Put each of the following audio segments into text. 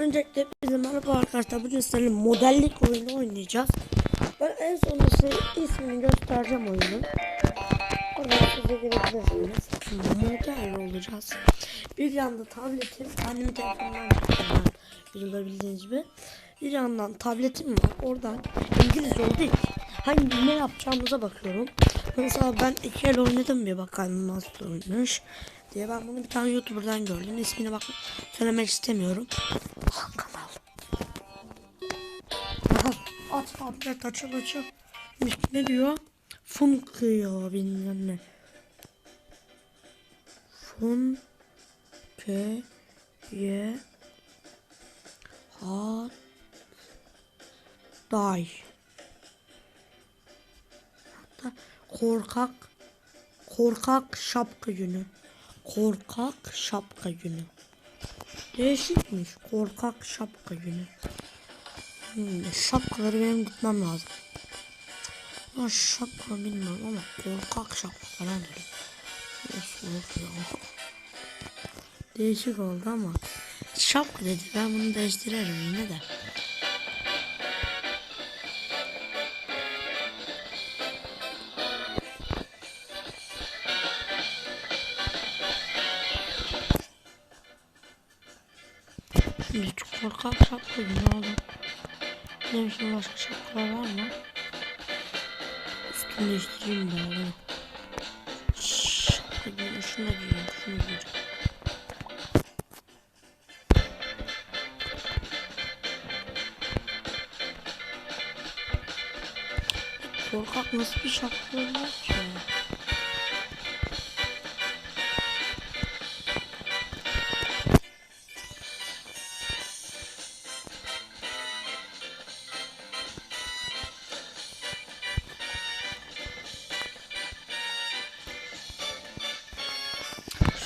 Öncelikle bizim merhaba arkadaşlar. Bugün sizinle modellik oyunu oynayacağız. Ben en sonunda size ismini göstereceğim oyunun. Oradan size görebilirsiniz. Model olacağız. Bir yanda tabletim, annemin telefonundan. Bildiğiniz gibi. Bir yandan tabletim var. Oradan İngilizce olduğu için hangi ne yapacağımıza bakıyorum. Mesela ben iki el oynadım bir bakalım nasıl oynamış diye. Ben bunu bir tane YouTuber'dan gördüm. İsmini bak söylemek istemiyorum. Han kanal. Aha, aç tablet açıl açıl. Ne diyor? Fun kıyor bilmem ne. Fun ke ye hat day. Hatta korkak korkak şapka günü. Korkak şapka günü. Değişikmiş. Korkak şapka günü. Hmm, şapkaları benim gitmem lazım. Ya şapka bilmem ama korkak şapka falan dedi. Nasıl olur ya? Değişik oldu ama. Şapka dedi. Ben bunu değiştiririm yine de. Şimdi korkak şapka gibi oğlum. Benim şimdi başka şapkalar var mı? Üstünü değiştireyim de oğlum. Şapka gibi şunu da giyiyorum. Şunu giyeceğim. Korkak nasıl bir şapka var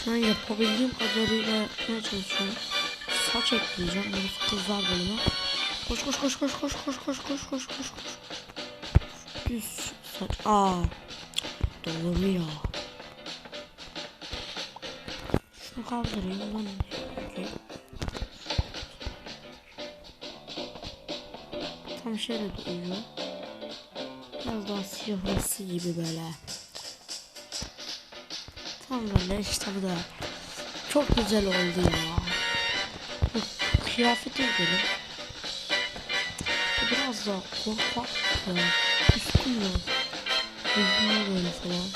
Şu an yapabildiğim kadarıyla yapmaya çalışıyorum. Saç ekleyeceğim. Burası kızlar bölümü. Koş koş koş koş koş koş koş koş koş koş koş. Düz saç. Aa. Doğru ya. Şunu kaldırayım lan. Okey. Tam şöyle de uyuyor. Biraz daha siyahlısı gibi böyle. Böyle işte bu da. Çok güzel oldu ya. Bu kıyafete gidelim. Bu Biraz daha korkak ya. Üstün ya. Yüzüne böyle falan.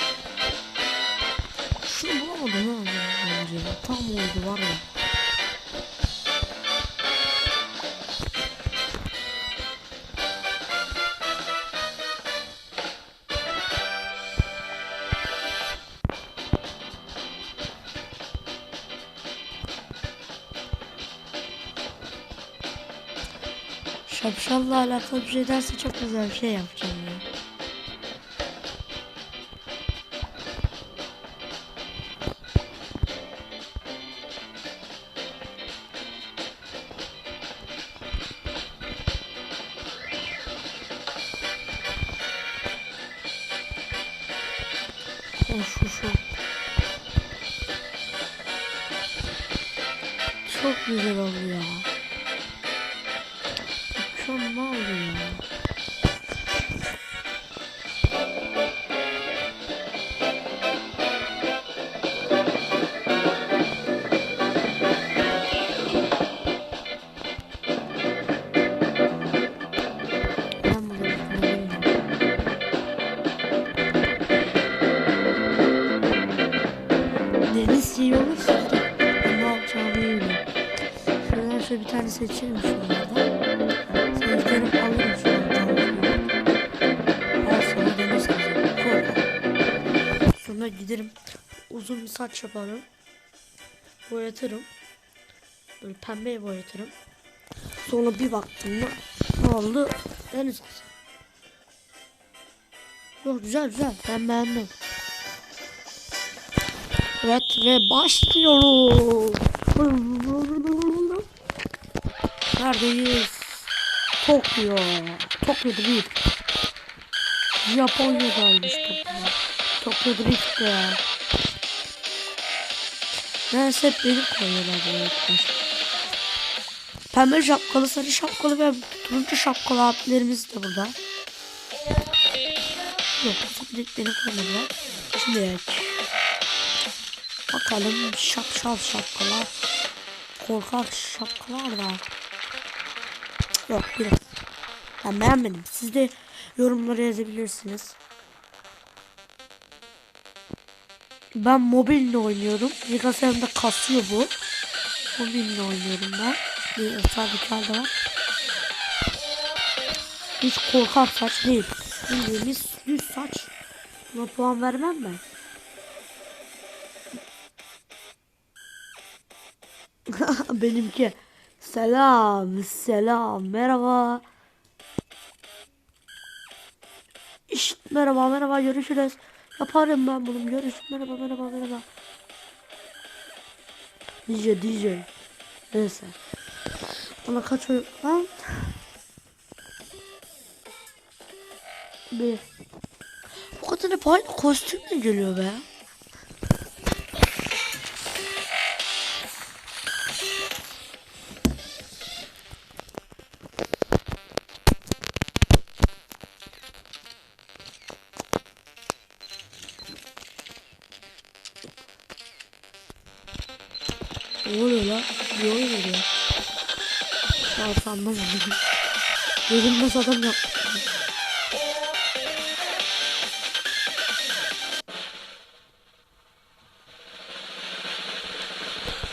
Şunu bulamadım ha. Tam oldu var ya. İnşallah Allah kabul ederse çok güzel bir şey yapacağım ya. Of of of. Çok güzel oldu ya. Mükemmel ya. Ben bunu bilmiyorum. Deniz iyi olursa ne yapacağımı bilmiyorum. Şuradan şöyle bir tane seçelim Sonra giderim. Uzun bir saç yaparım. Boyatırım. Böyle pembeye boyatırım. Sonra bir baktım mı ne oldu? Deniz kızı. Yok güzel güzel. Ben beğendim. Evet ve başlıyoruz. Neredeyiz? Tokyo. Tokyo Drift. Japonya'daymış Tokyo. Tokyo Drift ya. Neyse hep beni koyuyorlar arkadaşlar. Pembe şapkalı, sarı şapkalı ve turuncu şapkalı abilerimiz de burada. Yok, beni koymadılar. Şimdi bakalım şapşal şapkalar, korkak şapkalar var. Yok, biraz. Ben beğenmedim. Siz de yorumlara yazabilirsiniz. Ben mobille oynuyorum. Bilgisayarımda kasıyor bu. Mobille oynuyorum ben. Bir sabit da var. Hiç korkak saç değil. Bildiğimiz düz saç. Buna puan vermem ben. Benimki. Selam, selam, merhaba. İşte merhaba, merhaba, görüşürüz. Yaparım ben bunu, görüş. Merhaba, merhaba, merhaba. DJ, DJ. Neyse. Ona kaç oyun lan? Bir. Bu kadar hep aynı kostüm mü geliyor be? Görünmez adam yap.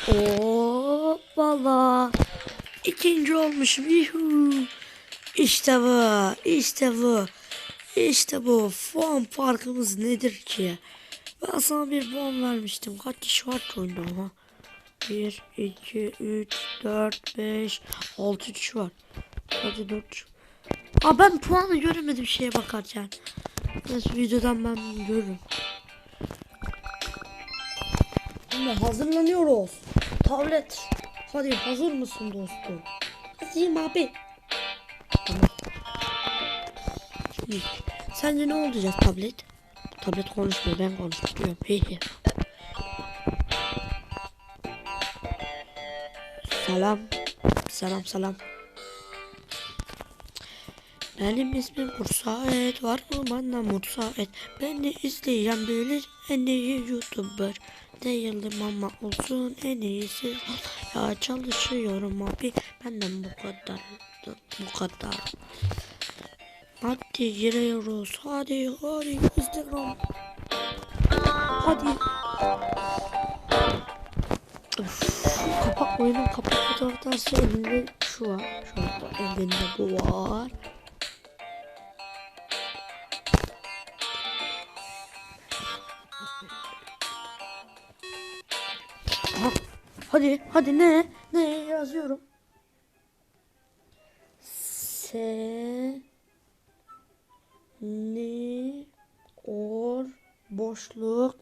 Hoppala. İkinci olmuşum. Yuhu. İşte bu. İşte bu. İşte bu. Puan farkımız nedir ki? Ben sana bir puan vermiştim. Kaç kişi var ki oyunda ama? 1, 2, 3, 4, 5, 6 kişi var. Hadi 4. Aa ben puanı göremedim şeye bakarken. Neyse videodan ben görürüm. Şimdi hazırlanıyoruz. Tablet. Hadi hazır mısın dostum? Hazırım abi. Tamam. Şimdi, sence ne olacak tablet? Tablet konuşmuyor ben konuşuyorum. Hehe. Selam. Selam selam. Benim ismim Mursaet var mı bana Mursaet Beni izleyen bilir en iyi youtuber. Değilim ama olsun en iyisi. Ya çalışıyorum abi benden bu kadar Bu kadar. Hadi giriyoruz hadi hadi Instagram. Hadi. Kapak oyunun kapak fotoğrafı elinde şu var. Şu anda elinde bu var. Hadi hadi ne ne yazıyorum. Se ni or boşluk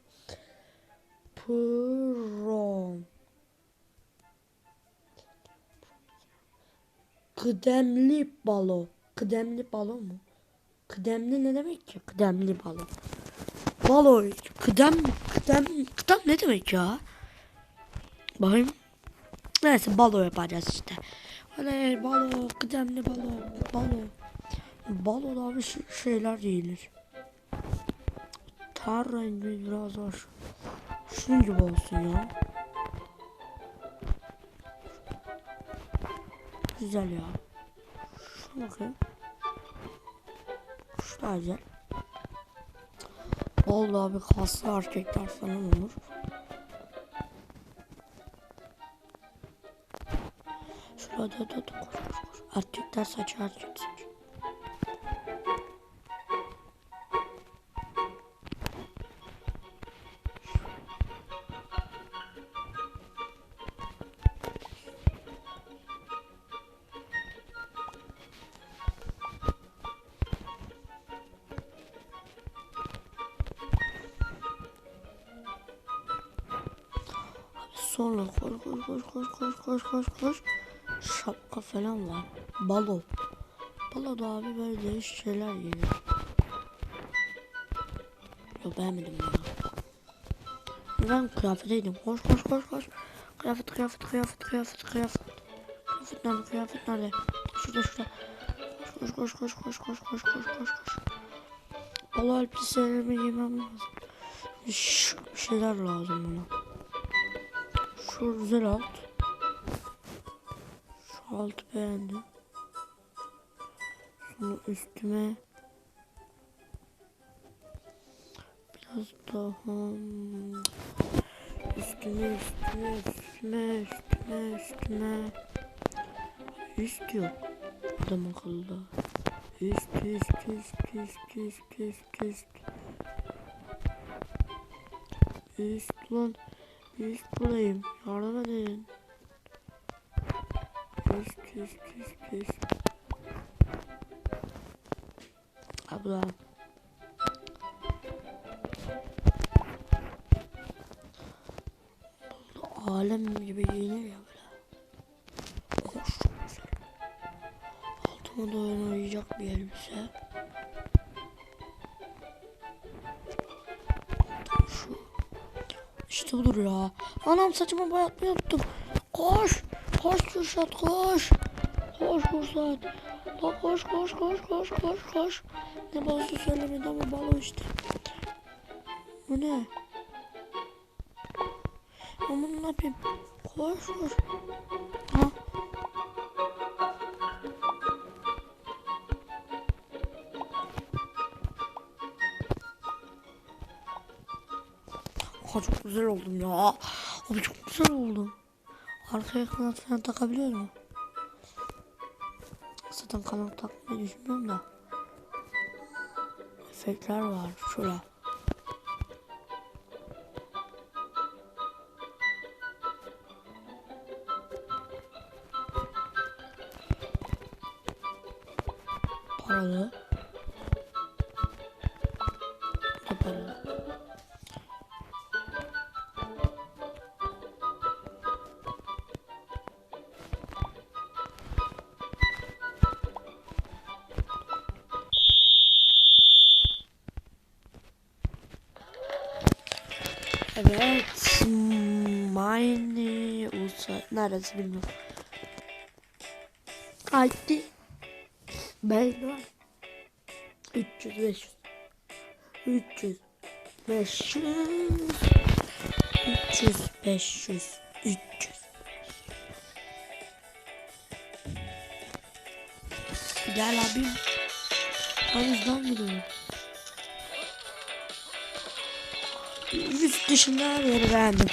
prom Kıdemli balo. Kıdemli balo mu? Kıdemli ne demek ki? Kıdemli balo. Balo. Kıdem, kıdem, kıdem ne demek ya? Bakayım. Neyse balo yapacağız işte. Hadi balo, kıdemli balo, balo. Balo da bir şeyler değildir. Tar rengi biraz hoş. Şunun gibi olsun ya. Güzel ya. Şu bakayım. Şu da güzel. Vallahi bir kaslı erkekler falan olur. Şurada da da koş koş koş. Erkekler saçı erkek saçı. Sonra koş koş koş koş koş koş koş koş. Şapka falan var. Balo. Balo da abi böyle değişik şeyler geliyor. Yok beğenmedim ya. Ben kıyafeteydim. Koş koş koş koş. Kıyafet kıyafet kıyafet kıyafet kıyafet. Kıyafet nerede? Kıyafet nerede? Şurada şurada. Koş koş koş koş koş koş koş koş koş. Allah elbiselerimi giymem lazım. Şş, bir şeyler lazım bana. Şu güzel alt. Altı beğendim. Sonra üstüme biraz daha hmm, üstüme üstüme üstüme üstüme üstüme. Üst yok adam akıllı. Üst üst üst üst üst üst üst. Üst lan üst buradayım yardım edin üst üst üst abla alem gibi giyinir ya böyle. Hoş çok güzel. Altıma da oynayacak bir elbise. Şu. İşte budur ya. Anam saçımı boyatmayı unuttum. Koş. Koş Kürşat koş. Koş Kürşat. La koş koş koş koş koş koş. Ne balosu söylemedi ama balo işte. Bu ne? Bunu ne yapayım? Koş koş. Ha? Ha çok güzel oldum ya. Abi çok güzel oldum. Arkaya kanat falan takabiliyor mu? Zaten kanat takmayı düşünmüyorum da. Efektler var şurada. Neresi bilmiyorum. Haydi. Ben var. 300 500 300 500 300 500 300 Gel abim. Havuzdan gidiyorum. Üst dışında her yeri beğendim.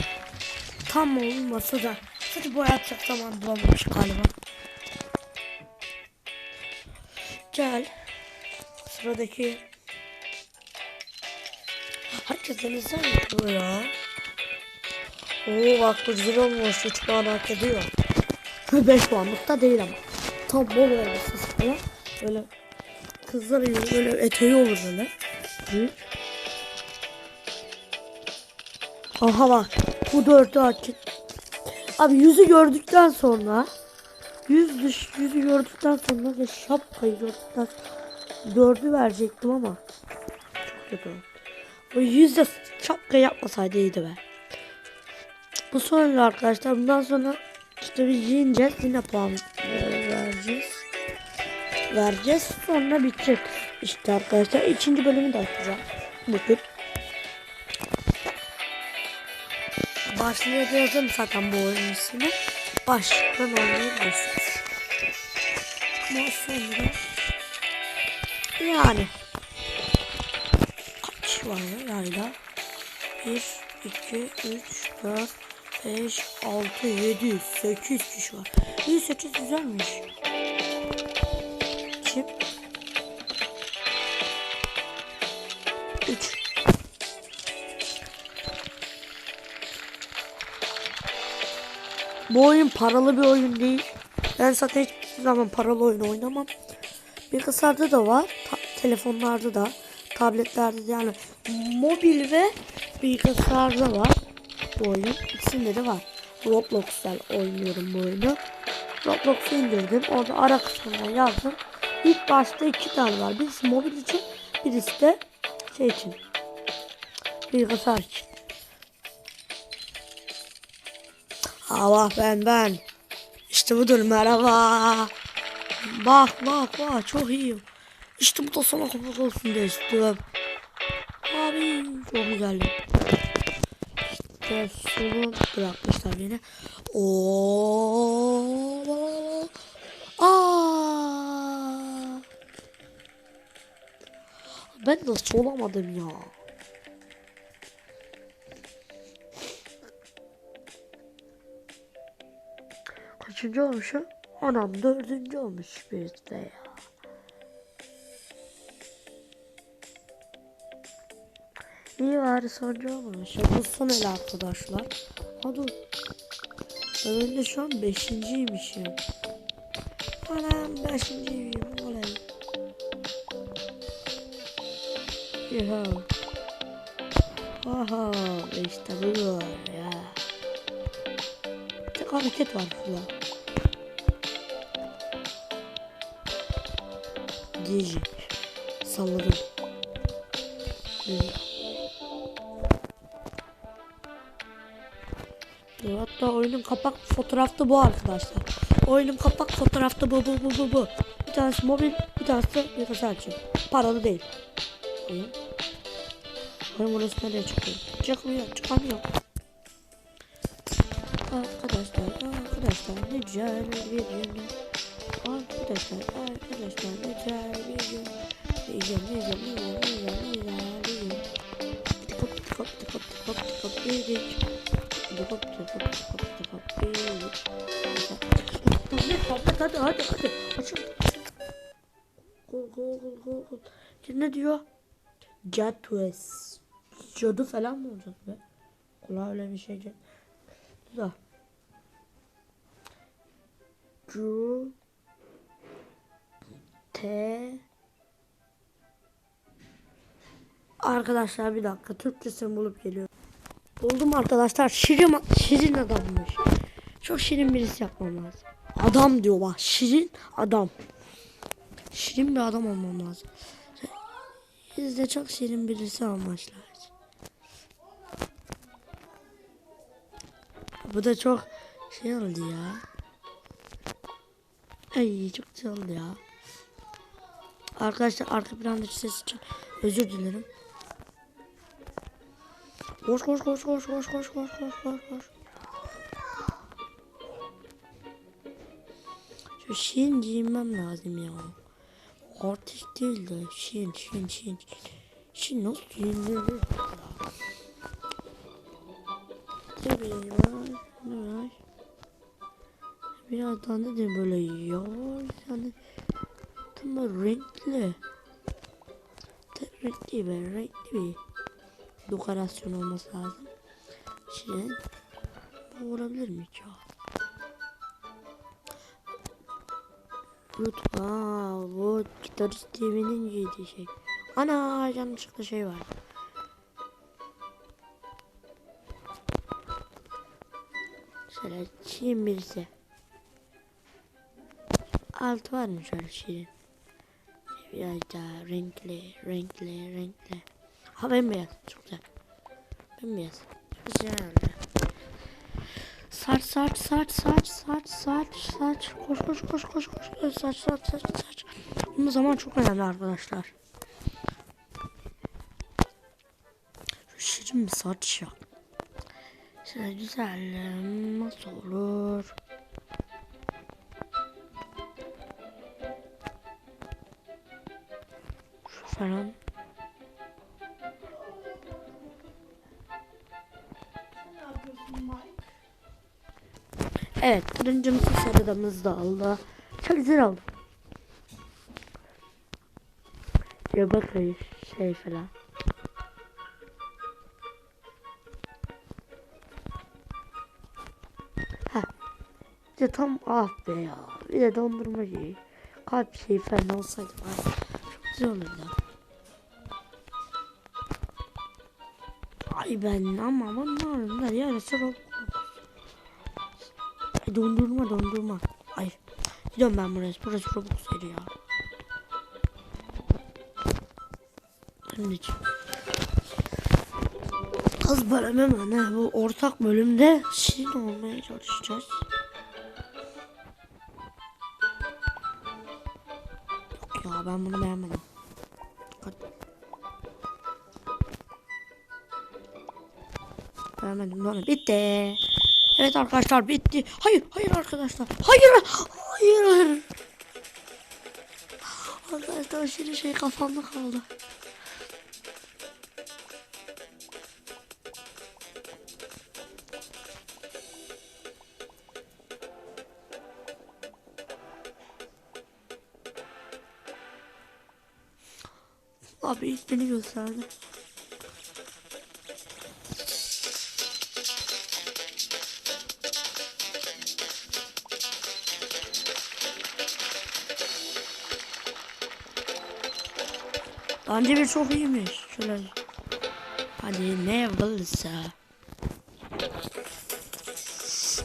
Tam olmasa da saçı boyatacak zaman bulamamış galiba. Gel. Sıradaki. Herkes denizden yapıyor ya. Oo bak bu güzel olmuş. 3 puan hak ediyor. 5 puanlık da değil ama. Tam bol olması falan. Böyle kızlar iyi böyle eteği olur böyle. Büyük. Aha bak. Bu dördü açık. Abi yüzü gördükten sonra yüz dış yüzü gördükten sonra ve şapkayı gördükten dördü verecektim ama çok kötü oldu. O yüzde şapka yapmasaydı iyiydi be. Bu sonra arkadaşlar bundan sonra işte biz yiyeceğiz yine puan vereceğiz. Vereceğiz sonra bitecek. İşte arkadaşlar ikinci bölümü de açacağım. Bugün. Yazarım zaten bu oyunun ismini. Başlıktan oynayabilirsiniz. Ama sonra yani kaç var ya yayla? 1, 2, 3, 4, 5, 6, 7, 8 kişi var. 100, 8 güzelmiş. Kim? Bu oyun paralı bir oyun değil. Ben zaten hiçbir zaman paralı oyun oynamam. Bilgisayarda da var. ta- telefonlarda da. Tabletlerde de yani mobil ve bilgisayarda var. Bu oyun. İkisinde de var. Roblox'tan oynuyorum bu oyunu. Roblox'u indirdim. Orada ara kısmından yazdım. İlk başta iki tane var. Birisi mobil için, birisi de şey için. Bilgisayar için. Allah ben ben. İşte budur merhaba. Bak bak bak çok iyiyim. İşte bu da sana kapak olsun destim. Abi çok güzel. İşte sonu bırakmışlar beni. Oo. Aa. Ben nasıl olamadım ya? Kaçıncı olmuşum? Anam dördüncü olmuş bir de ya. İyi bari sonuncu olmamış. Bu son el arkadaşlar. Ha dur. Ben önde şu an beşinciymişim. Anam beşinciyim. Olay. Yaha. Aha işte bu ya. Tek hareket var burada. DJ. Salladım. Evet. Ya Hatta oyunun kapak fotoğrafta bu arkadaşlar. Oyunun kapak fotoğrafta bu bu bu bu bu. Bir tanesi mobil, bir tanesi de için. Paralı değil. Oyun. Oyun burası nereye çıkıyor? Çıkmıyor, çıkamıyor. Arkadaşlar, arkadaşlar güzel bir gün. Arkadaşlar arkadaşlar yeter bizim. Yiyeceğim yiyeceğim yiyeceğim yiyeceğim yiyeceğim. Tıpıp tıpıp tıpıp tıpıp tıpıp yedik. Tıpıp tıpıp tıpıp tıpıp yedik. Hadi hadi hadi hadi. Açın. Kul kul kul kul kul. Şimdi ne diyor? Catwes. Cadı falan mı olacak be? Kulağa öyle bir şey. Dur da. Drew T Arkadaşlar bir dakika Türkçesini bulup geliyorum. Buldum arkadaşlar. Şirin şirin adammış. Çok şirin birisi yapmam lazım. Adam diyor bak. Şirin adam. Şirin bir adam olmam lazım. Biz de çok şirin birisi olmuşlar. Bu da çok şey oldu ya. Ay çok güzel oldu ya. Arkadaşlar arka plandaki ses için özür dilerim. Koş koş koş koş koş koş koş koş koş koş. Şu şirin giyinmem lazım ya. Artist değil de şirin şirin şirin. Şirin nasıl giyinilir? Var? Birazdan da böyle yavaş yani böyle renkli. Renkli bir renkli bir dekorasyon olması lazım. Şirin. Bu olabilir mi ya? Lütfen. Bu gitarist TV'nin giydiği şey. Ana yanlışlıkla şey var. Şöyle şirin birisi. Alt var mı şöyle daha renkli, renkli, renkli. Ha bembeyaz, çok güzel. Bembeyaz, güzel. Saç, saç, saç, saç, saç, saç, saç. Koş, koş, koş, koş, koş. Saç, saç, saç, saç. Bunun zaman çok önemli arkadaşlar. Şu şirin bir saç ya. Güzel nasıl olur? Falan. Evet, turuncumuzu sarıdamız da oldu. Çok güzel oldu. Ya bakayım şey falan. Ha. De tam ah be ya. Bir de dondurma şey. Kalp şey falan olsaydı var. Çok güzel olurdu. Vay ben ama bunların da yarısı Ay dondurma dondurma. Hayır. Gidiyorum ben buraya. Burası Roblox yeri ya. Anneciğim. Az bölüm hemen he. Bu ortak bölümde şey olmaya çalışacağız. Yok ya ben bunu beğenmedim. Beğenmedim sonra bitti. Evet arkadaşlar bitti. Hayır hayır arkadaşlar. Hayır hayır. Arkadaşlar şimdi şey kafamda kaldı. Abi ismini gösterdi. Bence bir çok iyiymiş. Şöyle. Hadi ne yapılırsa.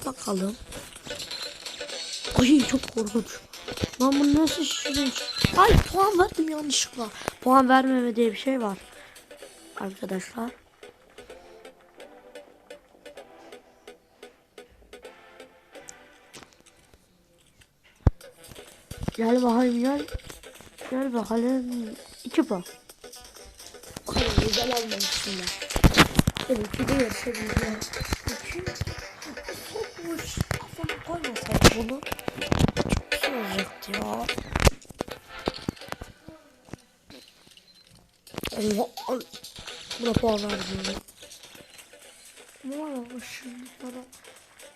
Bakalım. Ay çok korkunç. Lan bu nasıl şişiyor? Ay puan verdim yanlışlıkla. Puan vermeme diye bir şey var. Arkadaşlar. Gel bakayım gel. Gel bakalım. Ay güzel almamışsın ben. Evet bir de yarışabileceğim. İki. Sokmuş. Kafama koymasaydı bunu. Çok güzel olacaktı ya. Allah Allah. Buna puan vermiyorum. Ama şimdi bana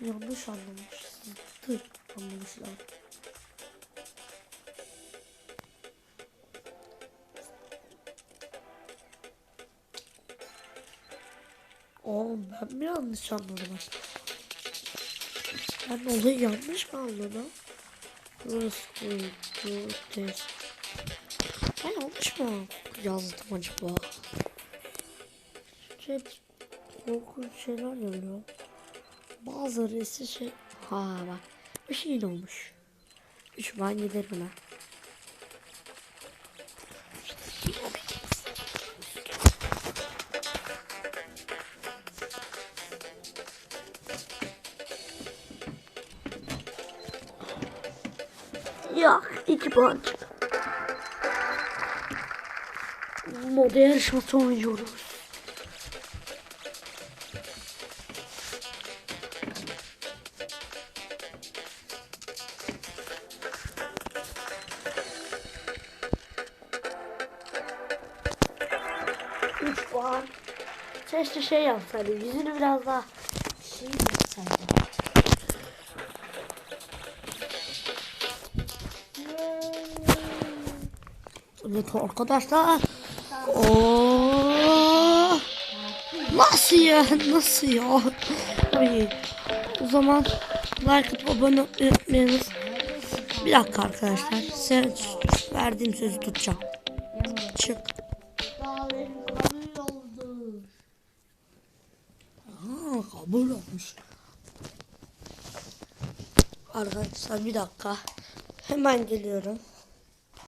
yanlış anlamışsın. Anlamışlar. Oğlum ben mi yanlış anladım? Ben olayı yanlış mı anladım? Burası bu test. Ben yanlış mı yazdım acaba? Şey, korkunç şeyler geliyor. Bazıları ise şey... Ha bak. Bir şey olmuş. Üç ben giderim ha. 2 puan. Moda yarışması oynuyoruz. Üç puan. Keşke şey yapsaydı. Yüzünü biraz daha şey Evet arkadaşlar. Oo. Nasıl ya? Nasıl ya? Ay. O zaman like atıp abone unutmayınız. Bir dakika arkadaşlar. Sen verdiğim sözü tutacağım. Çık. Ha, kabul olmuş. Arkadaşlar bir dakika. Hemen geliyorum.